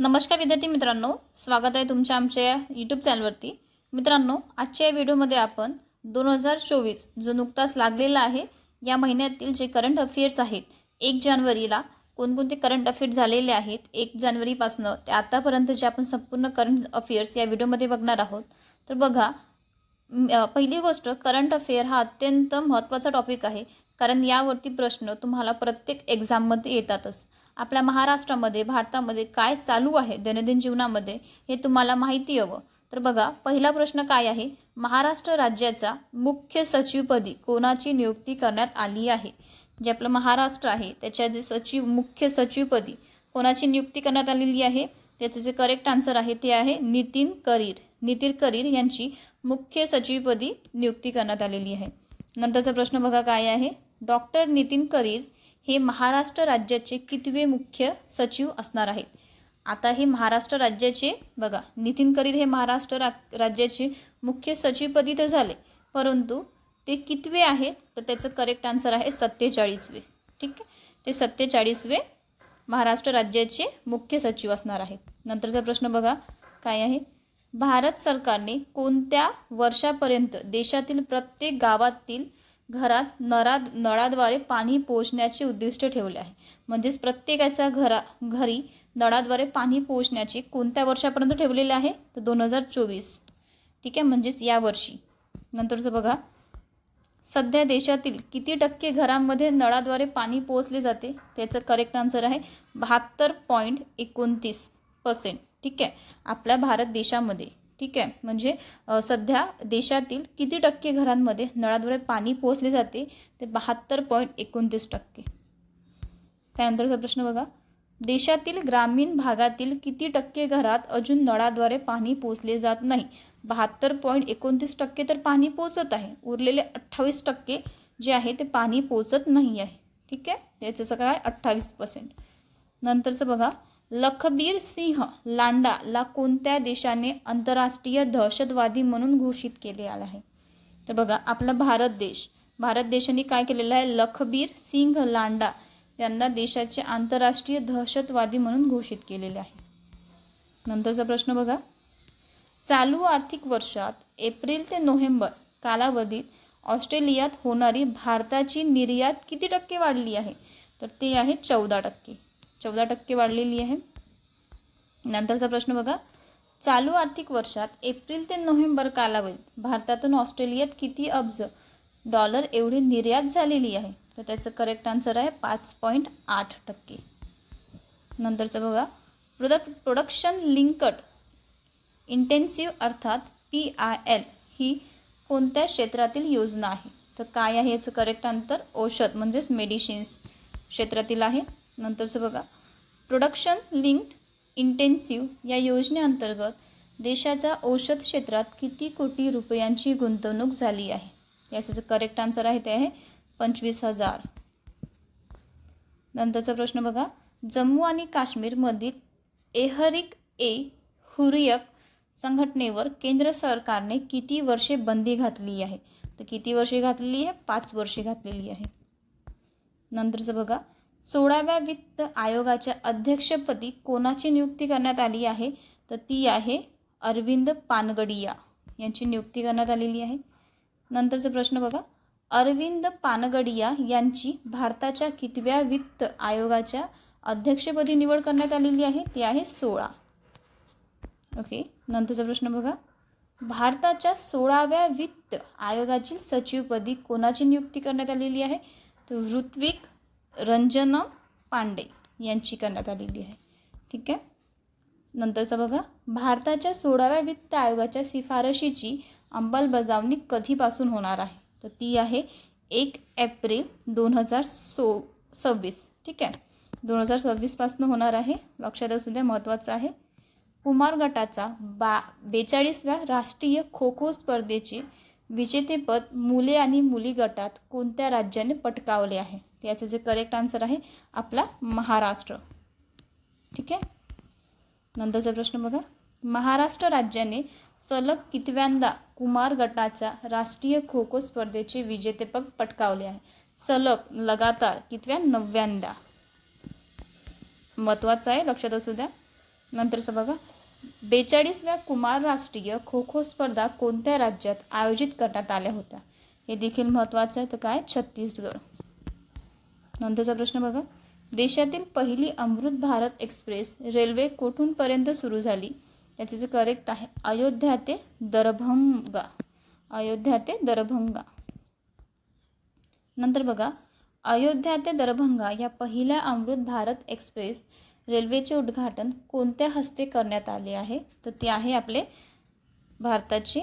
नमस्कार विद्यार्थी मित्रांनो स्वागत आहे तुमच्या आमच्या यूट्यूब चॅनलवरती मित्रांनो आजच्या या व्हिडिओमध्ये आपण दोन हजार चोवीस जो नुकताच लागलेला आहे या महिन्यातील जे करंट अफेअर्स आहेत एक जानेवारीला कोणकोणते करंट अफेअर्स झालेले आहेत एक जानेवारीपासनं ते आतापर्यंत जे आपण संपूर्ण करंट अफेअर्स या व्हिडिओमध्ये बघणार आहोत. तर बघा पहिली गोष्ट करंट अफेअर हा अत्यंत महत्त्वाचा टॉपिक आहे कारण यावरती प्रश्न तुम्हाला प्रत्येक एक्झाममध्ये येतातच. आपल्या महाराष्ट्रामध्ये भारतामध्ये काय चालू आहे दैनंदिन जीवनामध्ये हे तुम्हाला माहिती हवं. तर बघा पहिला प्रश्न काय आहे? महाराष्ट्र राज्याचा मुख्य सचिवपदी कोणाची नियुक्ती करण्यात आली आहे? जे आपलं महाराष्ट्र आहे त्याच्या जे सचिव मुख्य सचिवपदी कोणाची नियुक्ती करण्यात आलेली आहे? त्याचं जे करेक्ट आन्सर आहे ते आहे नितीन करीर. नितीन करीर यांची मुख्य सचिवपदी नियुक्ती करण्यात आलेली आहे. नंतरचा प्रश्न बघा काय आहे? डॉक्टर नितीन करीर हे महाराष्ट्र राज्याचे कितवे मुख्य सचिव असणार आहेत आता हे महाराष्ट्र राज्याचे बघा नितीन करीर हे महाराष्ट्र रा राज्याचे मुख्य सचिवपदी तर झाले परंतु ते कितवे आहेत? तर त्याचं करेक्ट आन्सर आहे सत्तेचाळीसवे. ठीक आहे? ते सत्तेचाळीसवे महाराष्ट्र राज्याचे मुख्य सचिव असणार आहेत. नंतरचा प्रश्न बघा काय आहे? भारत सरकारने कोणत्या वर्षापर्यंत देशातील प्रत्येक गावातील घरात नळा नळाद्वारे पाणी पोहोचण्याचे उद्दिष्ट ठेवले आहे. म्हणजेच प्रत्येकाच्या घरा घरी नळाद्वारे पाणी पोहोचण्याचे कोणत्या वर्षापर्यंत ठेवलेले आहे? तर दोन हजार चोवीस. ठीक आहे म्हणजेच या वर्षी. नंतरचं बघा. सध्या देशातील किती टक्के घरांमध्ये नळाद्वारे पाणी पोहोचले जाते? त्याचं करेक्ट आन्सर आहे बहात्तर पॉईंट एकोणतीस पर्सेंट ठीक आहे. आपल्या भारत देशामध्ये ठीक आहे? म्हणजे सध्या देशातील किती टक्के घरांमध्ये नळाद्वारे पाणी पोहोचले जाते? ते बहात्तर पॉईंट एकोणतीस टक्के. त्यानंतरचा प्रश्न बघा? देशातील ग्रामीण भागातील किती टक्के घरात अजून नळाद्वारे पाणी पोचले जात नाही? बहात्तर पॉईंट एकोणतीस टक्के तर पाणी पोचत आहे. उरलेले अठ्ठावीस टक्के जे आहे ते पाणी पोचत नाही आहे. ठीक आहे? याचं सगळं आहे अठ्ठावीस पर्सेंट नंतरचं बघा. लखबीर सिंह लांडाला कोणत्या देशाने आंतरराष्ट्रीय दहशतवादी म्हणून घोषित केले आहे? तर बघा आपला भारत देश. भारत देशाने काय केलेलं आहे? लखबीर सिंह लांडा यांना देशाचे आंतरराष्ट्रीय दहशतवादी म्हणून घोषित केलेले आहे. नंतरचा प्रश्न बघा. चालू आर्थिक वर्षात एप्रिल ते नोव्हेंबर कालावधीत ऑस्ट्रेलियात होणारी भारताची निर्यात किती टक्के वाढली आहे? तर ते आहे चौदा टक्के. चौदा टक्के वाढलेली आहे. नंतरचा प्रश्न बघा. चालू आर्थिक वर्षात एप्रिल ते नोव्हेंबर कालावधीत भारतातून ऑस्ट्रेलियात किती अब्ज डॉलर एवढी निर्यात झालेली आहे? तर त्याचं करेक्ट आन्सर आहे पाच पॉईंट आठ टक्के. नंतरचं बघा. प्रोडक्ट प्रोडक्शन लिंकड इंटेन्सिव्ह अर्थात पी आय एल ही कोणत्या क्षेत्रातील योजना आहे? तर काय आहे याचं करेक्ट अंतर औषध म्हणजेच मेडिसिन्स क्षेत्रातील आहे. नंतरचं बघा. प्रोडक्शन लिंक्ड इंटेन्सिव्ह या योजनेअंतर्गत देशाच्या औषध क्षेत्रात किती कोटी रुपयांची गुंतवणूक झाली आहे? याचं करेक्ट आन्सर आहे ते आहे पंचवीस हजार. नंतरचा प्रश्न बघा. जम्मू आणि काश्मीरमधील एहरिक ए हुरियक संघटनेवर केंद्र सरकारने किती वर्षे बंदी घातली आहे? तर किती वर्षे घातलेली आहे? पाच वर्षे घातलेली आहे. नंतरचं बघा. सोळाव्या वित्त आयोगाच्या अध्यक्षपदी कोणाची नियुक्ती करण्यात आली आहे? तर ती आहे अरविंद पानगडिया यांची नियुक्ती करण्यात आलेली आहे. नंतरचा प्रश्न बघा. अरविंद पानगडिया यांची भारताच्या कितव्या वित्त आयोगाच्या अध्यक्षपदी निवड करण्यात आलेली आहे? ती आहे सोळा. ओके नंतरचा प्रश्न बघा. भारताच्या सोळाव्या वित्त आयोगाची सचिवपदी कोणाची नियुक्ती करण्यात आलेली आहे? तर ऋत्विक रंजन पांडे यांची करण्यात आलेली आहे. ठीक आहे? नंतरचा बघा. भारताच्या सोळाव्या वित्त आयोगाच्या शिफारशीची अंमलबजावणी कधीपासून होणार आहे? तर ती आहे एक एप्रिल दोन हजार सो सव्वीस. ठीक आहे? दोन हजार सव्वीसपासून होणार आहे. लक्षात असू द्या महत्त्वाचं आहे. कुमार गटाचा बा बेचाळीसव्या राष्ट्रीय खो खो स्पर्धेचे विजेतेपद मुले आणि मुली गटात कोणत्या राज्याने पटकावले आहे? याचं जे करेक्ट आन्सर आहे आपला महाराष्ट्र. ठीक आहे? नंतरचा प्रश्न बघा. महाराष्ट्र राज्याने सलग कितव्यांदा कुमार गटाच्या राष्ट्रीय खो खो स्पर्धेचे विजेतेपद पटकावले आहे? सलग लगातार कितव्या? नव्यांदा महत्त्वाचं आहे लक्षात असू द्या. नंतरचं बघा. बेचाळीसव्या कुमार राष्ट्रीय खो खो स्पर्धा कोणत्या राज्यात आयोजित करण्यात आल्या होत्या? हे देखील महत्त्वाचं आहे. तर काय? छत्तीसगड. नंतरचा प्रश्न बघा. देशातील पहिली अमृत भारत एक्सप्रेस रेल्वे कोठूनपर्यंत सुरू झाली? त्याचे जे करेक्ट आहे अयोध्या ते दरभंगा. अयोध्या ते दरभंगा. नंतर बघा अयोध्या ते दरभंगा या पहिल्या अमृत भारत एक्सप्रेस रेल्वेचे उद्घाटन कोणत्या हस्ते करण्यात आले आहे? तर ते आहे आपले भारताचे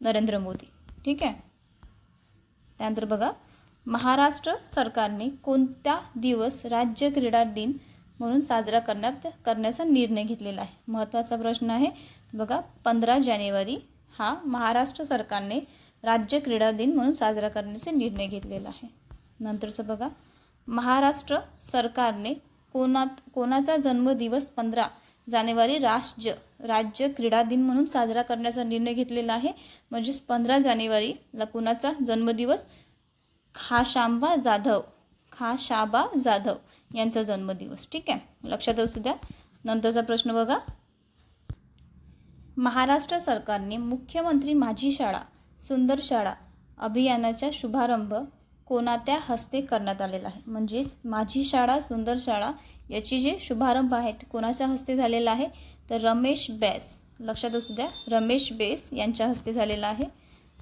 नरेंद्र मोदी. ठीक आहे? त्यानंतर बघा महाराष्ट्र सरकारने कोणत्या दिवस राज्य क्रीडा दिन म्हणून साजरा करण्यात करण्याचा निर्णय घेतलेला आहे? महत्त्वाचा प्रश्न आहे. बघा पंधरा जानेवारी हा महाराष्ट्र सरकारने राज्य क्रीडा दिन म्हणून साजरा करण्याचा निर्णय घेतलेला आहे. नंतरचं बघा महाराष्ट्र सरकारने कोणात कोणाचा जन्मदिवस पंधरा जानेवारी राष्ट्र राज्य क्रीडा दिन म्हणून साजरा करण्याचा निर्णय घेतलेला आहे? म्हणजेच पंधरा जानेवारीला कोणाचा जन्मदिवस खाशांबा जाधव खाशाबा जाधव यांचा जन्मदिवस. ठीक आहे? लक्षात असू द्या. नंतरचा प्रश्न बघा. महाराष्ट्र सरकारने मुख्यमंत्री माझी शाळा सुंदर शाळा अभियानाचा शुभारंभ कोणात्या हस्ते करण्यात आलेला आहे? म्हणजेच माझी शाळा सुंदर शाळा याची जे शुभारंभ आहे ते कोणाच्या हस्ते झालेला आहे? तर रमेश बेस. लक्षात असू द्या. रमेश बेस यांच्या हस्ते झालेला आहे.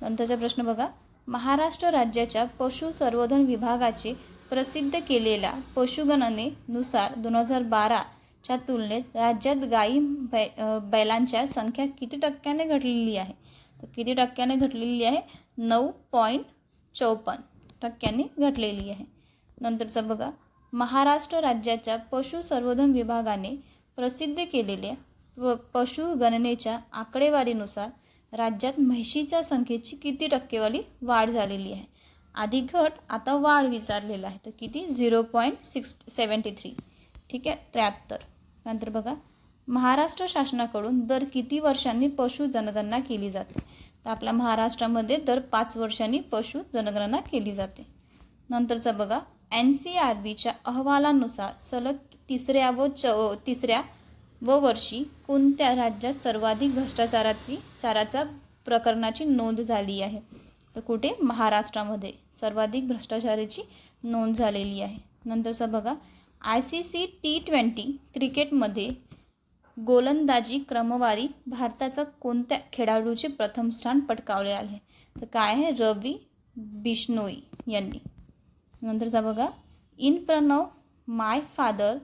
नंतरचा प्रश्न बघा. महाराष्ट्र राज्याच्या पशुसंवर्धन विभागाचे प्रसिद्ध केलेल्या पशुगणनेनुसार दोन हजार बाराच्या तुलनेत राज्यात गायी बै बैलांच्या संख्या किती टक्क्याने घटलेली आहे? तर किती टक्क्याने घटलेली आहे? नऊ पॉईंट चौपन्न टक्क्यांनी घटलेली आहे. नंतरचं बघा. महाराष्ट्र राज्याच्या पशुसंवर्धन विभागाने प्रसिद्ध केलेल्या व पशुगणनेच्या आकडेवारीनुसार राज्यात म्हशीच्या संख्येची किती टक्केवाली वाढ झालेली आहे? आधी घट आता वाढ विचारलेला आहे. तर किती? Zero point six seventy three. ठीक आहे? त्र्याहत्तर. नंतर बघा. महाराष्ट्र शासनाकडून दर किती वर्षांनी पशु जनगणना केली जाते? तर आपल्या महाराष्ट्रामध्ये दर पाच वर्षांनी पशु जनगणना केली जाते. नंतरचा बघा. एन सी आर बीच्या अहवालानुसार सलग तिसऱ्या व च तिसऱ्या व वर्षी कोणत्या राज्यात सर्वाधिक भ्रष्टाचाराची चाराचा प्रकरणाची नोंद झाली आहे? तर कुठे? महाराष्ट्रामध्ये सर्वाधिक भ्रष्टाचाराची नोंद झालेली आहे. नंतरचा बघा I C C T twenty क्रिकेटमध्ये गोलंदाजी क्रमवारी भारताचा कोणत्या खेळाडूचे प्रथम स्थान पटकावले आहे? तर काय आहे? रवी बिश्नोई यांनी. नंतरचा बघा in Pranab my father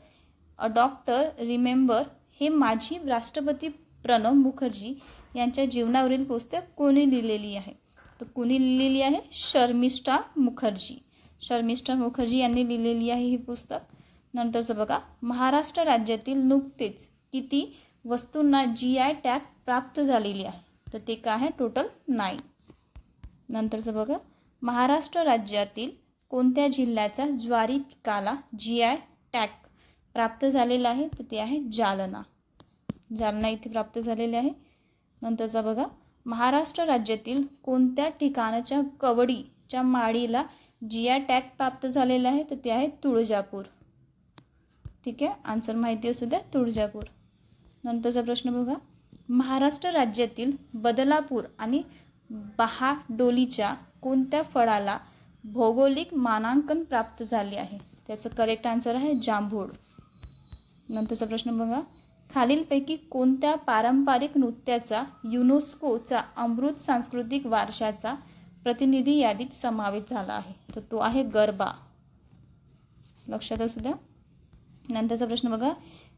a daughter remember हे माजी राष्ट्रपती प्रणव मुखर्जी यांच्या जीवनावरील पुस्तक कोणी लिहिलेली आहे? तर कोणी लिहिलेली आहे? शर्मिष्ठा मुखर्जी. शर्मिष्ठा मुखर्जी यांनी लिहिलेली आहे ही पुस्तक. नंतरचं बघा. महाराष्ट्र राज्यातील नुकतेच किती वस्तूंना जी आय टॅग प्राप्त झालेली आहे? तर ते काय आहे? टोटल नाईन नंतरचं बघा. महाराष्ट्र राज्यातील कोणत्या जिल्ह्याचा ज्वारी पिकाला जी आय टॅग प्राप्त झालेला आहे? तर ते आहे जालना. जालना इथे प्राप्त झालेले आहे. नंतरचा बघा. महाराष्ट्र राज्यातील कोणत्या ठिकाणाच्या कवडीच्या माडीला जिया टॅग प्राप्त झालेला आहे? तर ते आहे तुळजापूर. ठीक आहे? आन्सर माहिती असू द्या. तुळजापूर. नंतरचा प्रश्न बघा. महाराष्ट्र राज्यातील बदलापूर आणि बहाडोलीच्या कोणत्या फळाला भौगोलिक मानांकन प्राप्त झाले आहे? त्याचं करेक्ट आन्सर आहे जांभूळ. नंतरचा प्रश्न बघा. खालीलपैकी कोणत्या पारंपरिक नृत्याचा युनेस्कोचा अमृत सांस्कृतिक वारशाचा प्रतिनिधी यादीत समावेश झाला आहे? तर तो आहे गरबा. लक्षात असू द्या. नंतरचा प्रश्न बघा.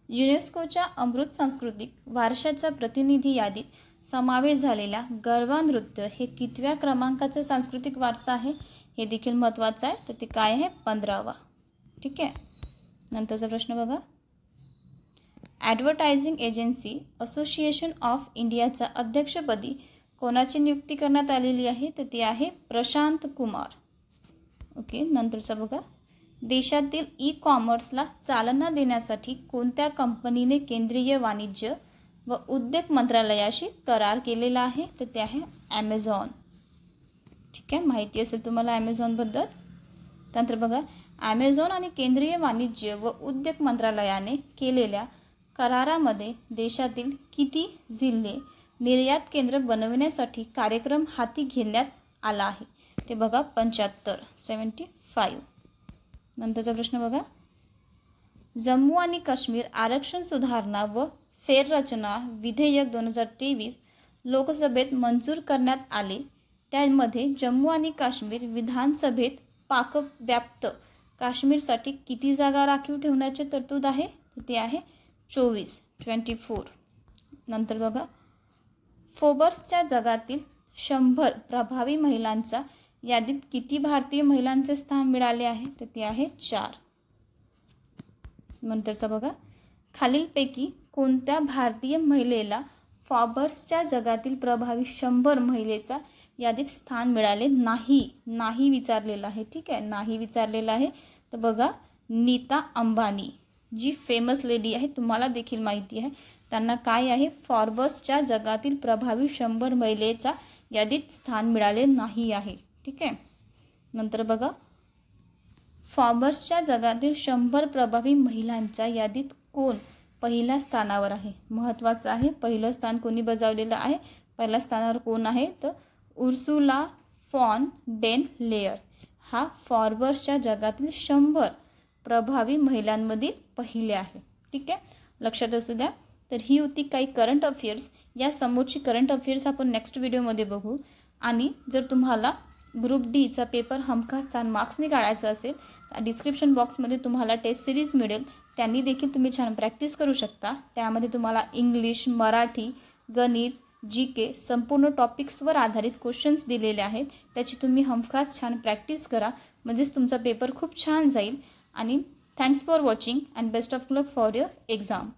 युनेस्कोच्या अमृत सांस्कृतिक वारशाचा प्रतिनिधी यादीत समावेश झालेल्या गरबा नृत्य हे कितव्या क्रमांकाचा सांस्कृतिक वारसा आहे? हे देखील महत्त्वाचं आहे. तर ते काय आहे? पंधरावा. ठीक आहे. नंतरचा प्रश्न बघा. ॲडव्हर्टायझिंग एजन्सी असोसिएशन ऑफ इंडियाचा अध्यक्षपदी कोणाची नियुक्ती करण्यात आलेली आहे तर ती आहे प्रशांत कुमार. ओके नंतरचा बघा. देशातील ई कॉमर्सला चालना देण्यासाठी कोणत्या कंपनीने केंद्रीय वाणिज्य व उद्योग मंत्रालयाशी करार केलेला आहे तर ते आहे ॲमेझॉन ठीक आहे माहिती असेल तुम्हाला ॲमेझॉनबद्दल त्यानंतर बघा ॲमेझॉन आणि केंद्रीय वाणिज्य व उद्योग मंत्रालयाने केलेल्या करारामध्ये देशातील किती जिल्हे निर्यात केंद्र बनविण्यासाठी कार्यक्रम हाती घेण्यात आला आहे? ते बघा पंच्याहत्तर सेवन्टी फाईव्ह नंतरचा प्रश्न बघा. जम्मू आणि काश्मीर आरक्षण सुधारणा व फेररचना विधेयक दोन हजार तेवीस लोकसभेत मंजूर करण्यात आले. त्यामध्ये जम्मू आणि काश्मीर विधानसभेत पाकव्याप्त. काश्मीरसाठी किती जागा राखीव ठेवण्याची तरतूद आहे? ते आहे चोवीस ट्वेंटी फोर नंतर बघा. फोबर्सच्या जगातील शंभर प्रभावी महिलांचा यादीत किती भारतीय महिलांचे स्थान मिळाले आहे? तर ते आहे चार. नंतरचा बघा. खालीलपैकी कोणत्या भारतीय महिलेला फॉबर्सच्या जगातील प्रभावी शंभर महिलेचा यादीत स्थान मिळाले नाही? नाही विचारलेलं आहे. ठीक आहे? नाही विचारलेलं आहे. तर बघा. नीता अंबानी. जी फेमस लेडी आहे तुम्हाला देखील माहिती आहे. त्यांना काय आहे? फॉर्बसच्या जगातील प्रभावी शंभर महिलेचा यादीत स्थान मिळाले नाही आहे. ठीक आहे? नंतर बघा. फॉर्बसच्या जगातील शंभर प्रभावी महिलांच्या यादीत कोण पहिल्या स्थानावर आहे? महत्त्वाचं आहे पहिलं स्थान कोणी बजावलेलं आहे? पहिल्या स्थानावर कोण आहे? तर उर्सुला फॉन डेन लेअर हा फॉर्बर्सच्या जगातील शंभर प्रभावी महिलांमधील पहिले आहे. ठीक आहे? लक्षात असू द्या. तर ही होती काही करंट अफेअर्स या समोरची करंट अफेअर्स आपण नेक्स्ट व्हिडिओमध्ये बघू. आणि जर तुम्हाला ग्रुप डीचा पेपर हमखास छान मार्क्सने काढायचा असेल तर डिस्क्रिप्शन बॉक्समध्ये तुम्हाला टेस्ट सिरीज मिळेल. त्यांनी देखील तुम्ही छान प्रॅक्टिस करू शकता. त्यामध्ये तुम्हाला इंग्लिश मराठी गणित जी के संपूर्ण टॉपिक्सवर आधारित क्वेश्चन्स दिलेले आहेत. त्याची तुम्ही हमखास छान प्रॅक्टिस करा. म्हणजेच तुमचा पेपर खूप छान जाईल. Anil, thanks for watching and best of luck for your exam.